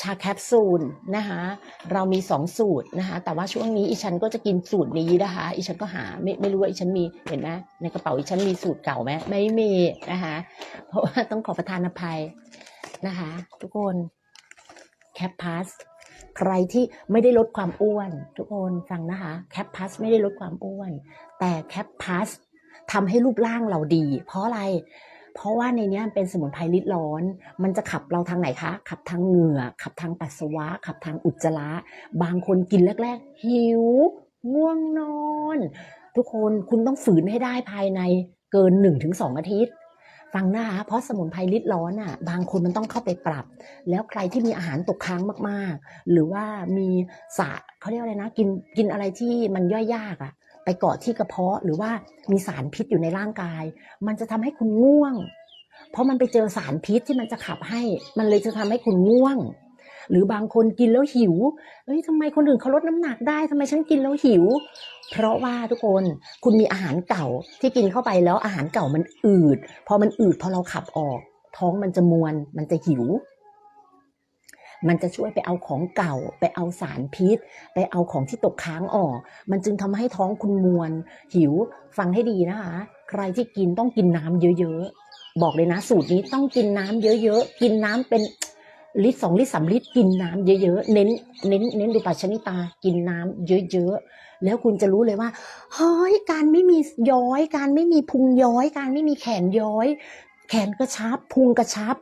ชาแคปซูลนะคะเรามีสองสูตรนะคะแต่ว่าช่วงนี้อีฉันก็จะกินสูตรนี้นะคะอีฉันก็หาไม่ไม่รู้ว่าอีฉันมีเห็นไหมในกระเป๋าอีฉันมีสูตรเก่าไหมไม่มีนะคะเพราะว่าต้องขอประทานอภัยนะคะทุกคนแคปพาสใครที่ไม่ได้ลดความอ้วน ทุกคนฟังนะคะแคปพาสไม่ได้ลดความอ้วน แต่แคปพาสทำให้รูปร่างเราดี เพราะอะไร เพราะว่าในนี้เป็นสมุนไพรลิดร้อน มันจะขับเราทางไหนคะ ขับทางเหงื่อ ขับทางปัสสาวะ ขับทางอุจจาระ บางคนกินแรก ๆ หิว ง่วงนอน ทุกคนคุณต้องฝืนให้ได้ภายในเกิน 1-2 อาทิตย์ฟังนะคะเพราะสมุนไพรลิดร้อนอะ บางคนมันต้องเข้าไปปรับ แล้วใครที่มีอาหารตกค้างมากๆ หรือว่ามีสารเขาเรียกอะไรนะ กินกินอะไรที่มันย่อยยากอะ ไปเกาะที่กระเพาะหรือว่ามีสารพิษอยู่ในร่างกาย มันจะทำให้คุณง่วง เพราะมันไปเจอสารพิษที่มันจะขับให้ มันเลยจะทำให้คุณง่วง หรือบางคนกินแล้วหิวเอ้ยทำไมคนอื่นเขาลดน้ำหนักได้ทำไมฉันกินแล้วหิว เพราะว่าทุกคนคุณมีอาหารเก่าที่กินเข้าไปแล้วอาหารเก่ามันอืด พอมันอืดพอเราขับออก ท้องมันจะมวนมันจะหิว มันจะช่วยไปเอาของเก่า ไปเอาสารพิษ ไปเอาของที่ตกค้างออก มันจึงทำให้ท้องคุณมวน หิวฟังให้ดีนะคะ ใครที่กินต้องกินน้ำเยอะๆ บอกเลยนะ สูตรนี้ต้องกินน้ำเยอะๆ กินน้ำเป็นลิตรสองลิตรสามลิตรกินน้ำเยอะๆ เน้น เน้น เน้นดูปัชนิตา กินน้ำเยอะๆ แล้วคุณจะรู้เลยว่า เฮ้ย การไม่มีย้อย การไม่มีพุงย้อย การไม่มีแขนย้อย แขนกระชับ พุงกระชับ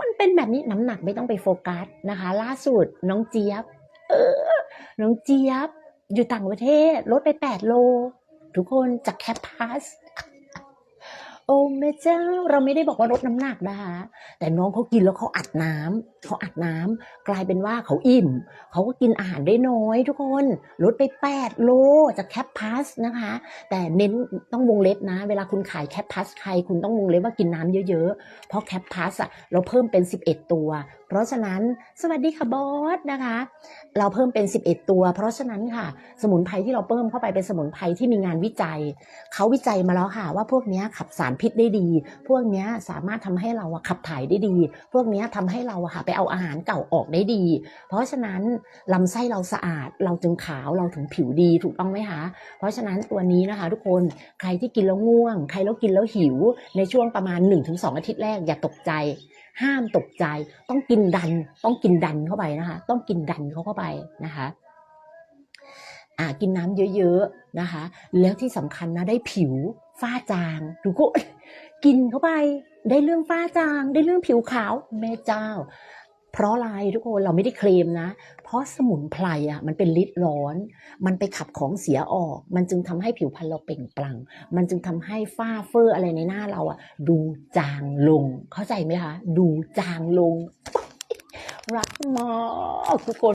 มันเป็นแบบนี้น้ำหนักไม่ต้องไปโฟกัสนะคะ ล่าสุดน้องเจี๊ยบ เออ น้องเจี๊ยบ อยู่ต่างประเทศลดไป 8 โล ทุกคนจากแคปพาส โอ้แม่เจ้าเราไม่ได้บอกว่าลดน้ำหนักนะคะแต่น้องเขากินแล้วเขาอัดน้ำเขาอัดน้ำกลายเป็นว่าเขาอิ่มเขาก็กินอาหารได้น้อย ทุกคนลดไป8โลจากแคปพัสนะคะ แต่เน้นต้องวงเล็บนะ เวลาคุณขายแคปพัสใครคุณต้องวงเล็บว่ากินน้ำเยอะๆเพราะแคปพัสอะเราเพิ่มเป็น 11 ตัว ราะฉะนั้นสวัสดีค่ะบอสนะคะ เราเพิ่มเป็น 11 ตัว เพราะฉะนั้นค่ะ สมุนไพรที่เราเพิ่มเข้าไปเป็นสมุนไพรที่มีงานวิจัย เขาวิจัยมาแล้วค่ะ ว่าพวกนี้ขับสารพิษได้ดี พวกนี้สามารถทำให้เราขับถ่ายได้ดี พวกนี้ยทำให้เราค่ะไปเอาอาหารเก่าออกได้ดี เพราะฉะนั้นลำไส้เราสะอาด เราจึงขาวเราถึงผิวดีถูกต้องไหมคะ เพราะฉะนั้นตัวนี้นะคะ ทุกคนใครที่กินแล้วง่วง ใครแล้วกินแล้วหิว ในช่วงประมาณ 1-2 อาทิตย์แรกอย่าตกใจ ห้ามตกใจ ต้องกินดัน ต้องกินดันเข้าไปนะคะ ต้องกินดันเขาเข้าไปนะคะอ่ากินน้ำเยอะๆนะคะ แล้วที่สำคัญนะได้ผิวฝ้าจางทุกคนกินเข้าไป ได้เรื่องฝ้าจาง ได้เรื่องผิวขาวแม่เจ้า เพราะอะไรทุกคนเราไม่ได้เคลมนะ เพราะสมุนไพรอะมันเป็นฤทธิ์ร้อน มันไปขับของเสียออก มันจึงทำให้ผิวพรรณเราเปล่งปลั่ง มันจึงทำให้ฝ้าเฟอ้ออะไรในหน้าเราอะ ดูจางลง เข้าใจไหมคะ ดูจางลง รักมากทุกคน